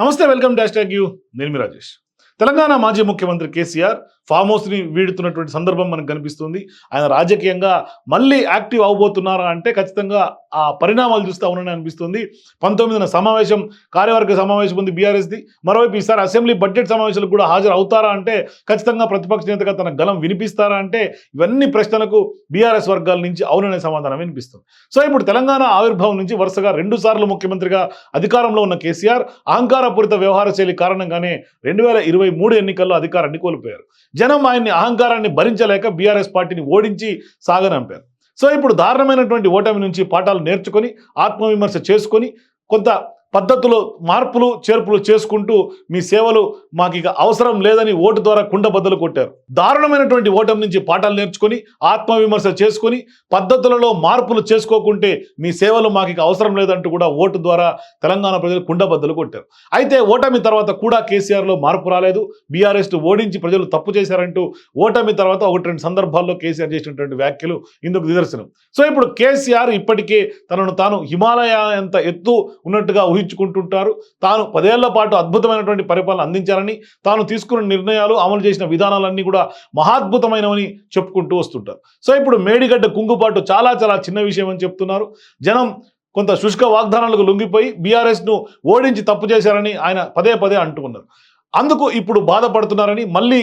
నమస్తే welcome dash tag you. నేను మీ రాజేష్. తెలంగాణ మాజీ ముఖ్యమంత్రి కేసీఆర్ ఫామ్ హౌస్ని వీడుతున్నటువంటి సందర్భం మనకు కనిపిస్తుంది. ఆయన రాజకీయంగా మళ్ళీ యాక్టివ్ అవబోతున్నారా అంటే ఖచ్చితంగా ఆ పరిణామాలు చూస్తే అవునని అనిపిస్తుంది. పంతొమ్మిదిన సమావేశం కార్యవర్గ సమావేశం ఉంది బీఆర్ఎస్ది. మరోవైపు ఈసారి అసెంబ్లీ బడ్జెట్ సమావేశాలకు కూడా హాజరు అవుతారా అంటే ఖచ్చితంగా ప్రతిపక్ష నేతగా తన గలం వినిపిస్తారా అంటే ఇవన్నీ ప్రశ్నలకు బీఆర్ఎస్ వర్గాల నుంచి అవుననే సమాధానం వినిపిస్తుంది. సో ఇప్పుడు తెలంగాణ ఆవిర్భావం నుంచి వరుసగా రెండు సార్లు ముఖ్యమంత్రిగా అధికారంలో ఉన్న కేసీఆర్ అహంకారపూరిత వ్యవహార శైలి కారణంగానే రెండు వేల ఇరవై మూడు ఎన్నికల్లో అధికారాన్ని కోల్పోయారు. జనం ఆయన్ని అహంకారాన్ని భరించలేక బీఆర్ఎస్ పార్టీని ఓడించి సాగనంపారు. సో ఇప్పుడు దారుణమైనటువంటి ఓటమి నుంచి పాఠాలు నేర్చుకొని ఆత్మవిమర్శ చేసుకొని కొంత పద్ధతిలో మార్పులు చేర్పులు చేసుకుంటూ మీ సేవలు మాకు ఇక అవసరం లేదని ఓటు ద్వారా కుండబద్దలు కొట్టారు. దారుణమైనటువంటి ఓటమి నుంచి పాఠాలు నేర్చుకొని ఆత్మవిమర్శ చేసుకొని పద్ధతులలో మార్పులు చేసుకోకుంటే మీ సేవలు మాకు ఇక అవసరం లేదంటూ కూడా ఓటు ద్వారా తెలంగాణ ప్రజలు కుండబద్దలు కొట్టారు. అయితే ఓటమి తర్వాత కూడా కేసీఆర్లో మార్పు రాలేదు. బీఆర్ఎస్ ఓడించి ప్రజలు తప్పు చేశారంటూ ఓటమి తర్వాత ఒకటి రెండు సందర్భాల్లో కేసీఆర్ చేసినటువంటి వ్యాఖ్యలు ఇందుకు నిదర్శనం. సో ఇప్పుడు కేసీఆర్ ఇప్పటికే తనను తాను హిమాలయ అంత ఎత్తు ఉన్నట్టుగా ఊహించుకుంటుంటారు. తాను పదేళ్ళ పాటు అద్భుతమైనటువంటి పరిపాలన అందించారని తాను తీసుకున్న నిర్ణయాలు అమలు చేసిన విధానాలన్నీ కూడా మహాద్భుతమైనవని చెప్పుకుంటూ వస్తుంటారు. సో ఇప్పుడు మేడిగడ్డ కుంగుబాటు చాలా చాలా చిన్న విషయం అని చెప్తున్నారు. జనం కొంత శుష్క వాగ్దానాలకు లొంగిపోయి బీఆర్ఎస్ను ఓడించి తప్పు చేశారని ఆయన పదే పదే అంటున్నారు అందుకు ఇప్పుడు బాధపడుతున్నారని మళ్ళీ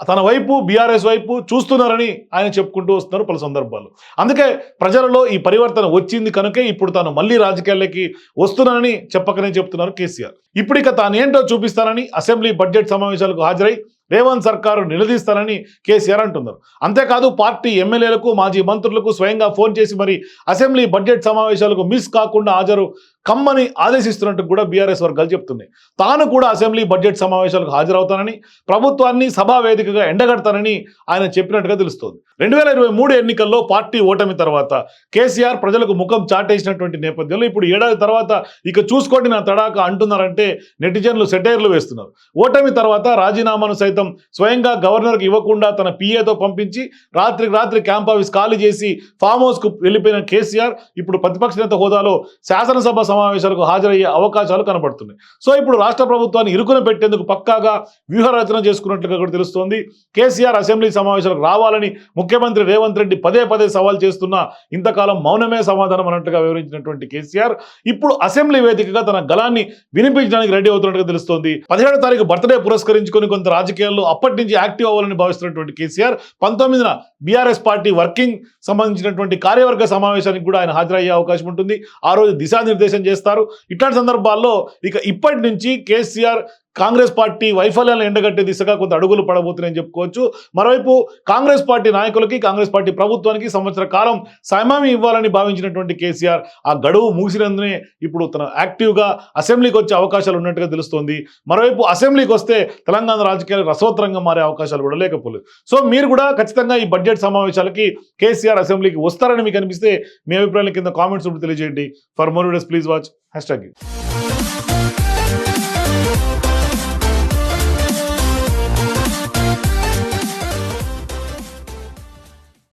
తన వైపు బీఆర్ఎస్ వైపు చూస్తున్నారని ఆయన చెప్పుకుంటూ వస్తున్నారు పలు సందర్భాలు. అందుకే ప్రజలలో ఈ పరివర్తన వచ్చింది కనుకే ఇప్పుడు తాను మళ్ళీ రాజకీయాల్లోకి వస్తున్నానని చెప్పకనే చెప్తున్నారు కేసీఆర్. ఇప్పుడిక తాను ఏంటో చూపిస్తానని అసెంబ్లీ బడ్జెట్ సమావేశాలకు హాజరై రేవంత్ సర్కారు నిలదీస్తానని కేసీఆర్ అంటున్నారు. అంతేకాదు పార్టీ ఎమ్మెల్యేలకు మాజీ మంత్రులకు స్వయంగా ఫోన్ చేసి మరి అసెంబ్లీ బడ్జెట్ సమావేశాలకు మిస్ కాకుండా హాజరు కమ్మని ఆదేశిస్తున్నట్టు కూడా బీఆర్ఎస్ వర్గాలు చెప్తున్నాయి. తాను కూడా అసెంబ్లీ బడ్జెట్ సమావేశాలకు హాజరవుతానని ప్రభుత్వాన్ని సభా వేదికగా ఎండగడతానని ఆయన చెప్పినట్టుగా తెలుస్తోంది. రెండు వేల ఇరవై మూడు ఎన్నికల్లో పార్టీ ఓటమి తర్వాత కేసీఆర్ ప్రజలకు ముఖం చాటేసినటువంటి నేపథ్యంలో ఇప్పుడు ఏడాది తర్వాత ఇక చూసుకోండి నా తడాక అంటున్నారంటే నెటిజన్లు సెటైర్లు వేస్తున్నారు. ఓటమి తర్వాత రాజీనామాను సైతం స్వయంగా గవర్నర్కి ఇవ్వకుండా తన పీఏతో పంపించి రాత్రికి రాత్రి క్యాంప్ ఆఫీస్ ఖాళీ చేసి ఫామ్ హౌస్కు వెళ్ళిపోయిన కేసీఆర్ ఇప్పుడు ప్రతిపక్ష నేత హోదాలో శాసనసభ సమావేశాలకు హాజరయ్యే అవకాశాలు కనపడుతున్నాయి సో ఇప్పుడు రాష్ట్ర ప్రభుత్వాన్ని ఇరుకున పెట్టేందుకు పక్కాగా వ్యూహరచన చేసుకున్నట్లుగా కూడా తెలుస్తోంది. కేసీఆర్ అసెంబ్లీ సమావేశాలకు రావాలని ముఖ్యమంత్రి రేవంత్ రెడ్డి పదే పదే సవాల్ చేస్తున్నా ఇంతకాలం మౌనమే సమాధానం అన్నట్టుగా వివరించినటువంటి కేసీఆర్ ఇప్పుడు అసెంబ్లీ వేదికగా తన గలాన్ని వినిపించడానికి రెడీ అవుతున్నట్టుగా తెలుస్తోంది. పదిహేడు తారీఖు బర్త్డే పురస్కరించుకొని కొంత రాజకీయాల్లో అప్పటి నుంచి యాక్టివ్ అవ్వాలని భావిస్తున్నటువంటి కేసీఆర్ పంతొమ్మిదిన బీఆర్ఎస్ పార్టీ వర్కింగ్ సంబంధించినటువంటి కార్యవర్గ సమావేశానికి కూడా ఆయన హాజరయ్యే అవకాశం ఉంటుంది. ఆ రోజు దిశానిర్దేశం చేస్తారు. ఇట్లాంటి సందర్భాల్లో ఇక ఇప్పటి నుంచి కేసీఆర్ కాంగ్రెస్ పార్టీ వైఫల్యాలను ఎండగట్టే దిశగా కొంత అడుగులు పడబోతున్నాయని చెప్పుకోవచ్చు. మరోవైపు కాంగ్రెస్ పార్టీ నాయకులకి కాంగ్రెస్ పార్టీ ప్రభుత్వానికి సంవత్సర కాలం సమామి ఇవ్వాలని భావించినటువంటి కేసీఆర్ ఆ గడువు ముగిసినందునే ఇప్పుడు తన యాక్టివ్గా అసెంబ్లీకి వచ్చే అవకాశాలు ఉన్నట్టుగా తెలుస్తోంది. మరోవైపు అసెంబ్లీకి వస్తే తెలంగాణ రాజకీయాలు రసవత్తరంగా మారే అవకాశాలు కూడా లేకపోలేదు. సో మీరు కూడా ఖచ్చితంగా ఈ బడ్జెట్ సమావేశాలకి కేసీఆర్ అసెంబ్లీకి వస్తారని మీకు అనిపిస్తే మీ అభిప్రాయాల కింద కామెంట్స్ తెలియజేయండి. For more videos please watch. Hashtag